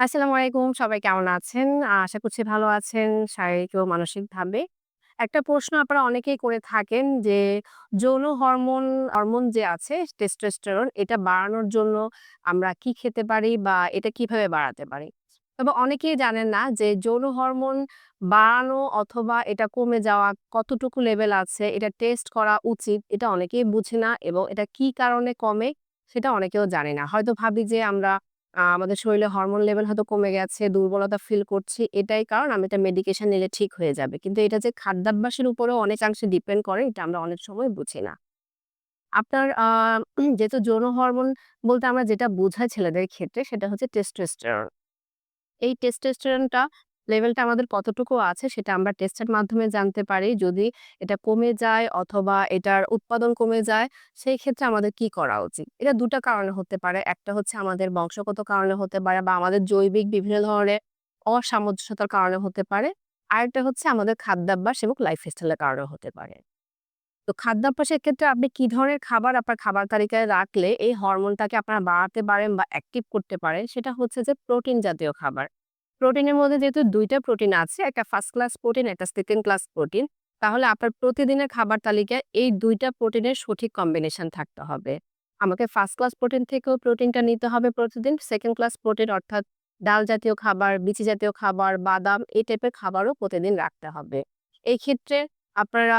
আসসালামু আলাইকুম। সবাই কেমন আছেন? আশা করছি ভালো আছেন শারীরিক ও মানসিকভাবে। একটা প্রশ্ন আপনারা অনেকেই করে থাকেন যে, যৌন হরমোন, হরমোন যে আছে টেস্টোস্টেরন এটা বাড়ানোর জন্য আমরা কি খেতে পারি বা এটা কীভাবে বাড়াতে পারি? তবে অনেকেই জানেন না যে যৌন হরমোন বাড়ানো অথবা এটা কমে যাওয়া কতটুকু লেভেল আছে, এটা টেস্ট করা উচিত। এটা অনেকেই বুঝে না এবং এটা কি কারণে কমে সেটা অনেকেও জানে না। হয়তো ভাবি যে আমরা আমাদের শরীরে হরমোন লেভেল হয়তো কমে গেছে, দুর্বলতা ফিল করছি। এটাই কারণ আমি এটা মেডিকেশন নিলে ঠিক হয়ে যাবে। কিন্তু এটা যে খাদ্যাভ্যাসের উপরেও অনেকাংশে ডিপেন্ড করে এটা আমরা অনেক সময় বুঝি না। আপনার যেহেতু যৌন হরমোন বলতে আমরা যেটা বোঝাই ছেলেদের ক্ষেত্রে সেটা হচ্ছে টেস্টোস্টেরন। এই টেস্টোস্টেরনটা লেভেলটা আমাদের কতটুকু আছে সেটা আমরা টেস্টের মাধ্যমে জানতে পারি। যদি এটা কমে যায় অথবা এটার উৎপাদন কমে যায়, সেই ক্ষেত্রে আমাদের কি করা উচিত? এটা ২ টা কারণে হতে পারে। একটা হচ্ছে আমাদের বংশগত কারণে হতে পারে বা আমাদের জৈবিক বিভিন্ন ধরনের অসামঞ্জস্যতার কারণে হতে পারে। আরেকটা হচ্ছে আমাদের খাদ্যাভ্যাস এবং লাইফস্টাইলের কারণে হতে পারে। তো খাদ্যাভ্যাসের ক্ষেত্রে আপনি কি ধরনের খাবার আপনার খাবার তালিকায় রাখলে এই হরমোনটাকে আপনারা বাড়াতে পারেন বা অ্যাক্টিভ করতে পারেন সেটা হচ্ছে যে প্রোটিন জাতীয় খাবার। প্রোটিনের মধ্যে যেহেতু দুইটা প্রোটিন আছে, একটা ফার্স্ট ক্লাস প্রোটিন, একটা সেকেন্ড ক্লাস প্রোটিন। তাহলে আপনার প্রতিদিনের খাবার তালিকায় এই দুইটা প্রোটিনের সঠিক কম্বিনেশন থাকতে হবে। আমাকে ফার্স্ট ক্লাস প্রোটিন থেকেও প্রোটিনটা নিতে হবে প্রতিদিন। সেকেন্ড ক্লাস প্রোটিন অর্থাৎ ডাল জাতীয় খাবার, বিচি জাতীয় খাবার, বাদাম এই টাইপের খাবারও প্রতিদিন রাখতে হবে। এই ক্ষেত্রে আপনারা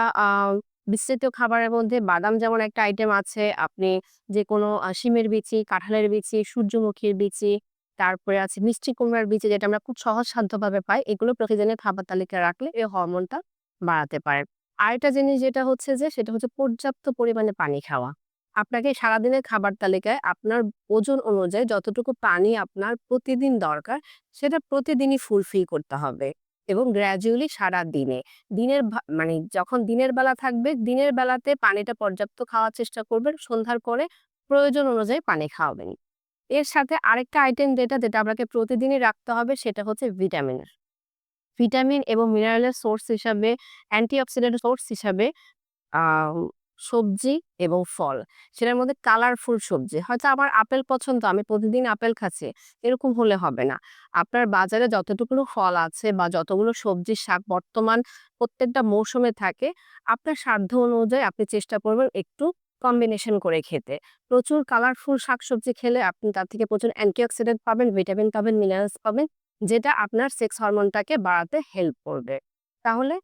জাতীয় খাবারের মধ্যে বাদাম যেমন একটা আইটেম আছে, আপনি যেকোনো আ শিমের বিচি, কাঁঠালের বিচি, সূর্যমুখীর বিচি, তারপরে আছে মিষ্টি কুমড়ার বিচি যেটা আমরা খুব সহজ সহজসাধ্যভাবে পাই। এগুলো প্রতিদিনের খাবার তালিকায় রাখলে এই হরমোনটা বাড়াতে পারেন। আরেকটা জিনিস যেটা হচ্ছে যে সেটা হচ্ছে পর্যাপ্ত পরিমাণে পানি খাওয়া। আপনাকে সারাদিনের খাবার তালিকায় আপনার ওজন অনুযায়ী যতটুকু পানি আপনার প্রতিদিন দরকার সেটা প্রতিদিনই ফুলফিল করতে হবে এবং গ্র্যাজুয়ালি সারাদিনে। দিনের মানে যখন দিনের বেলা থাকবে, দিনের বেলাতে পানিটা পর্যাপ্ত খাওয়ার চেষ্টা করবেন। সন্ধ্যার পরে প্রয়োজন অনুযায়ী পানি খাওয়াবেন। এর সাথে আরেকটা আইটেম যেটা, যেটা আপনাকে প্রতিদিনই রাখতে হবে সেটা হচ্ছে ভিটামিন। ভিটামিন এবং মিনারেলের সোর্স হিসাবে অ্যান্টিঅক্সিডেন্ট সোর্স হিসাবে সবজি এবং ফল। সেটার মধ্যে কালারফুল সবজি। হয়তো আমার আপেল পছন্দ, আমি প্রতিদিন আপেল খাচ্ছি, এরকম হলে হবে না। আপনার বাজারে যতটুকুনো ফল আছে বা যতগুলো সবজি, শাক বর্তমান প্রত্যেকটা মৌসুমে থাকে, আপনার সাধ্য অনুযায়ী আপনি চেষ্টা করবেন একটু কম্বিনেশন করে খেতে। প্রচুর কালারফুল শাকসবজি খেলে আপনি তার থেকে প্রচুর অ্যান্টিঅক্সিডেন্ট পাবেন, ভিটামিন পাবেন, মিনারেলস পাবেন, যেটা আপনার সেক্স হরমোনটাকে বাড়াতে হেল্প করবে। তাহলে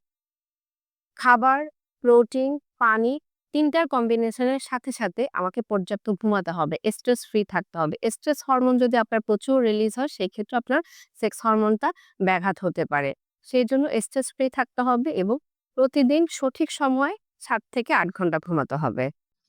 খাবার, প্রোটিন, পানি ৩ টার কম্বিনেশনের সাথে, সাথে আমাকে পর্যাপ্ত ঘুমাতে হবে। স্ট্রেস ফ্রি থাকতে হবে। স্ট্রেস হরমোন যদি আপনার প্রচুর রিলিজ হয় সেক্ষেত্রে আপনার সেক্স হরমোনটা ব্যাঘাত হতে পারে। সেই জন্য স্ট্রেস ফ্রি থাকতে হবে এবং প্রতিদিন সঠিক সময়ে সাত থেকে আট ঘণ্টা ঘুমাতে হবে।